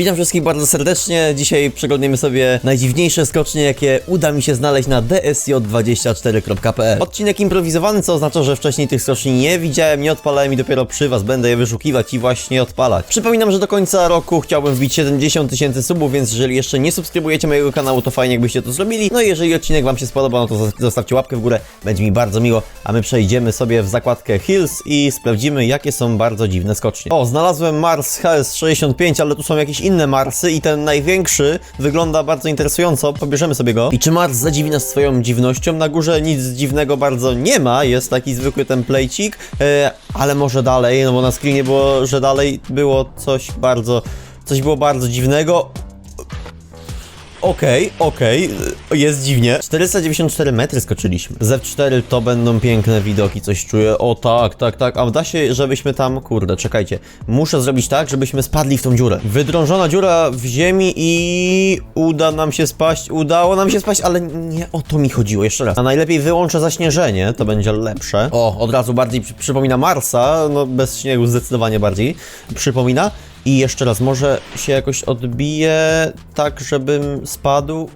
Witam wszystkich bardzo serdecznie. Dzisiaj przeglądniemy sobie najdziwniejsze skocznie, jakie uda mi się znaleźć na dsj24.pl. Odcinek improwizowany, co oznacza, że wcześniej tych skoczni nie widziałem, nie odpalałem i dopiero przy was będę je wyszukiwać i właśnie odpalać. Przypominam, że do końca roku chciałbym wbić 70 tysięcy subów, więc jeżeli jeszcze nie subskrybujecie mojego kanału, to fajnie jakbyście to zrobili. No i jeżeli odcinek wam się spodoba, no to zo- zostawcie łapkę w górę, będzie mi bardzo miło, a my przejdziemy sobie w zakładkę Hills i sprawdzimy, jakie są bardzo dziwne skocznie. O, znalazłem Mars HS65, ale tu są jakieś inne Marsy i ten największy wygląda bardzo interesująco, pobierzemy sobie go. I czy Mars zadziwi nas swoją dziwnością? Na górze nic dziwnego bardzo nie ma, jest taki zwykły templejcik, e, ale może dalej, no bo na screenie było, że dalej było coś bardzo, coś było bardzo dziwnego. Okej, okej, y, jest dziwnie. 494 metry skoczyliśmy. Z F4 to będą piękne widoki, coś czuję. O tak, tak, tak. A da się, żebyśmy tam, kurde, czekajcie. Muszę zrobić tak, żebyśmy spadli w tą dziurę. Wydrążona dziura w ziemi i uda nam się spaść. Udało nam się spaść, ale nie o to mi chodziło. Jeszcze raz. A najlepiej wyłączę zaśnieżenie, to będzie lepsze. O, od razu bardziej przy- przypomina Marsa, no bez śniegu zdecydowanie bardziej przypomina. I jeszcze raz, może się jakoś odbije tak, żebym spadł.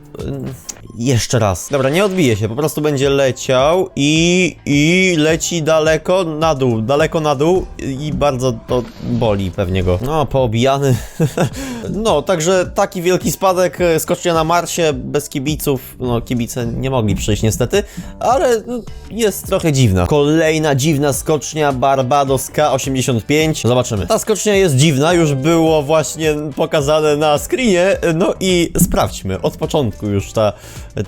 Jeszcze raz. Dobra, nie odbije się, po prostu będzie leciał i, i leci daleko na dół, daleko na dół i bardzo to boli pewnie go. No, poobijany. no, także taki wielki spadek, e, skocznia na Marsie bez kibiców. No, kibice nie mogli przyjść niestety, ale no, jest trochę dziwna. Kolejna dziwna skocznia Barbados K85. Zobaczymy. Ta skocznia jest dziwna, już było właśnie pokazane na screenie, no i sprawdźmy. Od początku już ta,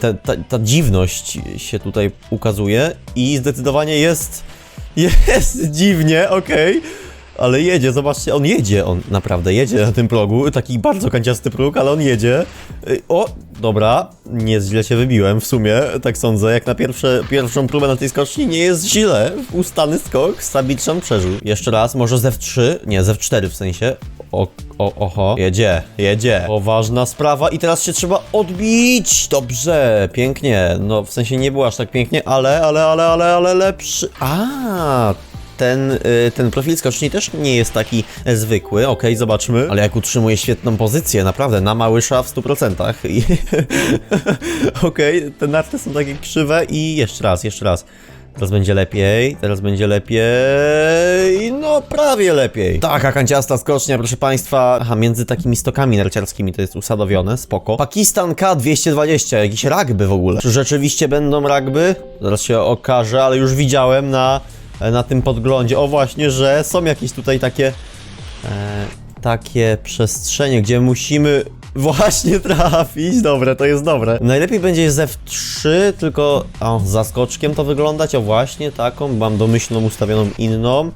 ta, ta, ta dziwność się tutaj ukazuje i zdecydowanie jest, jest dziwnie, okej. Ale jedzie, zobaczcie, on jedzie, on naprawdę jedzie na tym progu, taki bardzo kanciasty próg, ale on jedzie. O, dobra, nie źle się wybiłem w sumie, tak sądzę, jak na pierwsze, pierwszą próbę na tej skoczni nie jest źle. Ustany skok, Sabitrzan przeżył. Jeszcze raz, może z F3, nie, z F4 w sensie. O, o, oho, jedzie, jedzie. Poważna sprawa i teraz się trzeba odbić. Dobrze, pięknie. No, w sensie nie było aż tak pięknie, ale, ale, ale, ale, ale lepszy. A, ten, y, ten profil skoczni też nie jest taki e, zwykły, okej, zobaczmy. Ale jak utrzymuje świetną pozycję, naprawdę, na małysza w 100%. I okej, te narty są takie krzywe i jeszcze raz, jeszcze raz. Teraz będzie lepiej, teraz będzie lepiej, no prawie lepiej. Taka kanciasta skocznia, proszę państwa. Aha, między takimi stokami narciarskimi to jest usadowione, spoko. Pakistan K220, jakiś rugby w ogóle. Czy rzeczywiście będą rugby? Zaraz się okaże, ale już widziałem na, na tym podglądzie. O właśnie, że są jakieś tutaj takie... E, takie przestrzenie, gdzie musimy właśnie trafić. Dobre, to jest dobre. Najlepiej będzie z F3, tylko o, zaskoczkiem to wyglądać. O właśnie, taką. Mam domyślną ustawioną inną.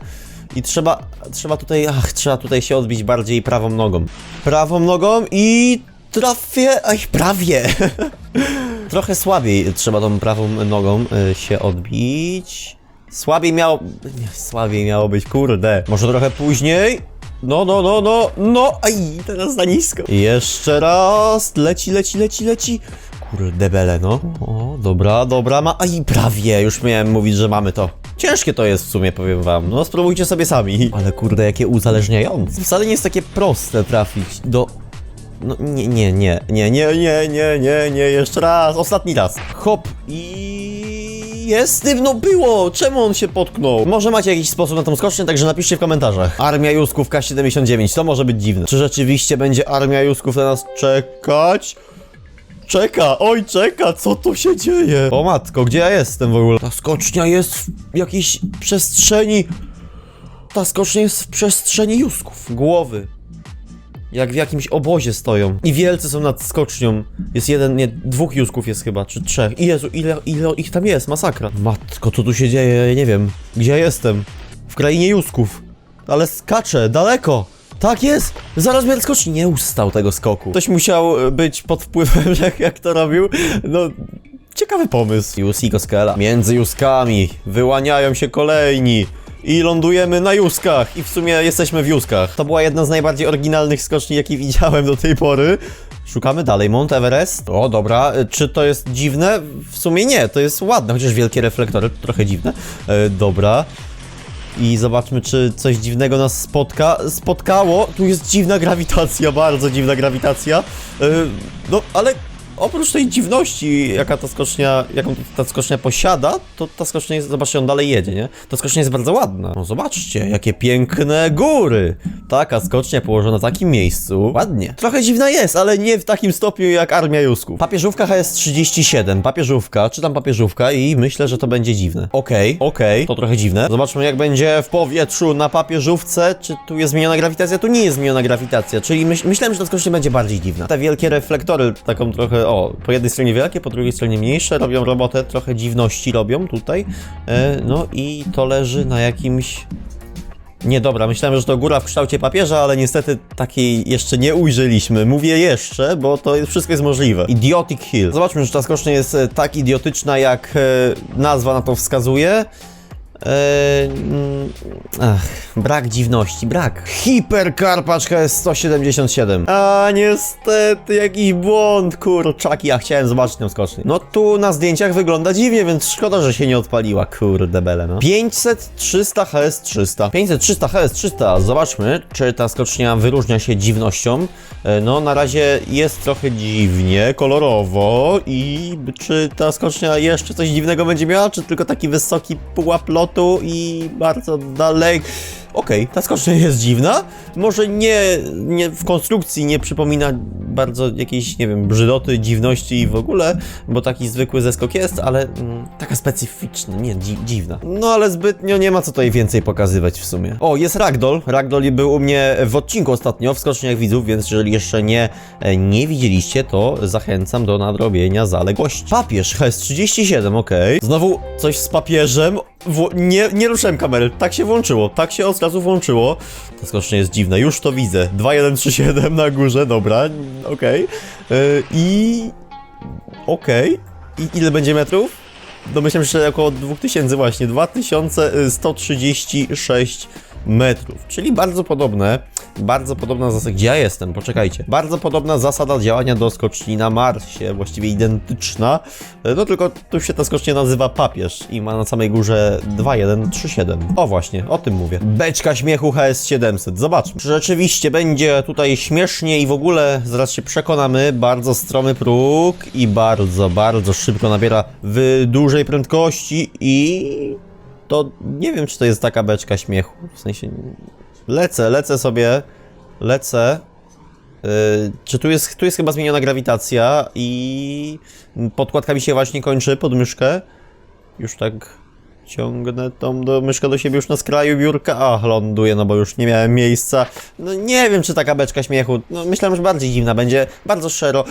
I trzeba, trzeba tutaj, ach, trzeba tutaj się odbić bardziej prawą nogą. Prawą nogą i trafię, aj, prawie. Trochę słabiej trzeba tą prawą nogą y, się odbić. Słabiej miało. Słabiej miało być, kurde. Może trochę później? No, no, no, no, no, aj, teraz za nisko. Jeszcze raz, leci, leci, leci, leci. Kurde, bele, no. O, dobra, dobra, ma, aj, prawie, już miałem mówić, że mamy to. Ciężkie to jest w sumie, powiem wam, no spróbujcie sobie sami. Ale kurde, jakie uzależniające. Wcale nie jest takie proste trafić do... No nie, nie, nie, nie, nie, nie, nie, nie, nie, jeszcze raz, ostatni raz. Hop i jest z tym, no było! Czemu on się potknął? Może macie jakiś sposób na tą skocznię, także napiszcie w komentarzach. Armia Jusków K79, to może być dziwne. Czy rzeczywiście będzie Armia Jusków na nas czekać? Czeka, oj czeka, co tu się dzieje? O matko, gdzie ja jestem w ogóle? Ta skocznia jest w jakiejś przestrzeni... Ta skocznia jest w przestrzeni Jusków. Głowy. Jak w jakimś obozie stoją. I wielcy są nad skocznią. Jest jeden, nie, dwóch Jusków jest chyba, czy trzech. I Jezu, ile, ile ich tam jest, masakra. Matko, co tu się dzieje, ja nie wiem. Gdzie ja jestem? W krainie Jusków. Ale skaczę, daleko. Tak jest! Zaraz mnie skoczni. Nie ustał tego skoku. Ktoś musiał e, być pod wpływem, jak, jak to robił. No, ciekawy pomysł. Jusiko Skela. Między Juskami wyłaniają się kolejni. I lądujemy na Juskach. I w sumie jesteśmy w Juskach. To była jedna z najbardziej oryginalnych skoczni, jakie widziałem do tej pory. Szukamy dalej. Mount Everest. O, dobra. E, Czy to jest dziwne? W sumie nie. To jest ładne, chociaż wielkie reflektory. Trochę dziwne. E, dobra. i zobaczmy, czy coś dziwnego nas spotka. Spotkało. Tu jest dziwna grawitacja, bardzo dziwna grawitacja. Yy, no, ale oprócz tej dziwności, jaka ta skocznia, jaką ta skocznia posiada, to ta skocznia jest, zobaczcie, on dalej jedzie, nie? Ta skocznia jest bardzo ładna. No zobaczcie, jakie piękne góry. Taka skocznia położona w takim miejscu. Ładnie. Trochę dziwna jest, ale nie w takim stopniu jak Armia Jusków. Papieżówka HS-37, papieżówka, czytam papieżówka i myślę, że to będzie dziwne. Okej, okej, to trochę dziwne. Zobaczmy jak będzie w powietrzu na papieżówce, czy tu jest zmieniona grawitacja, tu nie jest zmieniona grawitacja, czyli myśl, myślałem, że ta skocznia będzie bardziej dziwna. Te wielkie reflektory, taką trochę, o, po jednej stronie wielkie, po drugiej stronie mniejsze, robią robotę, trochę dziwności robią tutaj, e, no i to leży na jakimś nie, dobra, myślałem, że to góra w kształcie papieża, ale niestety takiej jeszcze nie ujrzeliśmy. Mówię jeszcze, bo to jest, wszystko jest możliwe. Idiotic Hill. Zobaczmy, czy ta skocznia jest e, tak idiotyczna, jak e, nazwa na to wskazuje. Eee, ach, brak dziwności, brak. Hiperkarpacz HS-177. A niestety, jakiś błąd, kurczaki, ja chciałem zobaczyć tę skocznię. No tu na zdjęciach wygląda dziwnie, więc szkoda, że się nie odpaliła, kurde bele, no. 500, 300 HS-300. 500, 300 HS-300, zobaczmy, czy ta skocznia wyróżnia się dziwnością. E, No, na razie jest trochę dziwnie, kolorowo i czy ta skocznia jeszcze coś dziwnego będzie miała, czy tylko taki wysoki pułap lotu i bardzo daleko. Okej, ta skocznia jest dziwna. Może nie, nie w konstrukcji nie przypomina bardzo jakiejś, nie wiem, brzydoty, dziwności i w ogóle, bo taki zwykły zeskok jest, ale mm, taka specyficzna, nie, dzi dziwna. No ale zbytnio nie ma co tutaj więcej pokazywać w sumie. O, jest Ragdoll. Ragdoll był u mnie w odcinku ostatnio w Skoczniach Widzów, więc jeżeli jeszcze nie, e, nie widzieliście, to zachęcam do nadrobienia zaległości. Papież HS37, okej. Znowu coś z papieżem. Nie, nie ruszałem kamery, tak się włączyło, tak się od razu włączyło. To skocznie jest dziwne, już to widzę. 2137 na górze, dobra, okej. Yy, I... okej. I ile będzie metrów? Domyślam się, że około 2000 właśnie, 2136 metrów, czyli bardzo podobne, bardzo podobna zasada, gdzie ja jestem, poczekajcie, bardzo podobna zasada działania do skoczni na Marsie, właściwie identyczna, no tylko tu się ta skocznia nazywa papież i ma na samej górze 2137. O właśnie, o tym mówię. Beczka śmiechu HS700, zobaczmy. Czy rzeczywiście będzie tutaj śmiesznie i w ogóle, zaraz się przekonamy, bardzo stromy próg i bardzo, bardzo szybko nabiera w dużej prędkości i to nie wiem, czy to jest taka beczka śmiechu. W sensie lecę, lecę sobie, lecę. Yy, czy tu jest, tu jest chyba zmieniona grawitacja i podkładka mi się właśnie kończy pod myszkę. Już tak ciągnę tą do myszkę do siebie już na skraju biurka. Ach, ląduję, no bo już nie miałem miejsca. No nie wiem, czy taka beczka śmiechu. No myślałem, że bardziej dziwna będzie. Bardzo szero.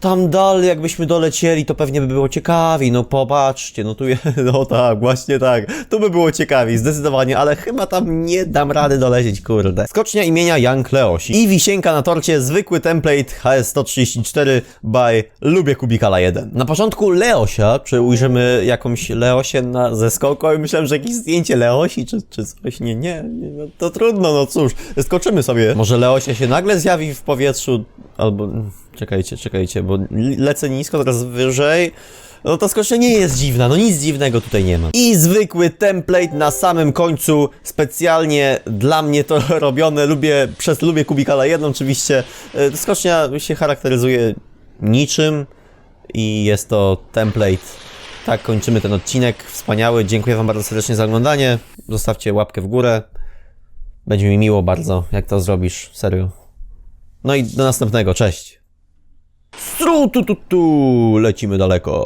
Tam dalej, jakbyśmy dolecieli, to pewnie by było ciekawiej. No popatrzcie, no tu je... No tak, właśnie tak. Tu by było ciekawiej, zdecydowanie, ale chyba tam nie dam rady dolecieć, kurde. Skocznia imienia Young Leosi. I wisienka na torcie, zwykły template HS134 by Lubię Kubikala 1. Na początku Leosia, czy ujrzymy jakąś Leosię na, ze skoku? Myślałem, że jakieś zdjęcie Leosi, czy, czy coś. Nie, nie, nie, no to trudno, no cóż. Skoczymy sobie. Może Leosia się nagle zjawi w powietrzu, albo... Czekajcie, czekajcie, bo lecę nisko, teraz wyżej. No ta skocznia nie jest dziwna, no nic dziwnego tutaj nie ma. I zwykły template na samym końcu, specjalnie dla mnie to robione, lubię, przez lubię Kubikala 1 oczywiście. E, Skocznia się charakteryzuje niczym i jest to template. Tak, kończymy ten odcinek, wspaniały, dziękuję wam bardzo serdecznie za oglądanie, zostawcie łapkę w górę. Będzie mi miło bardzo, jak to zrobisz, serio. No i do następnego, cześć. Stru tu tu tu, lecimy daleko.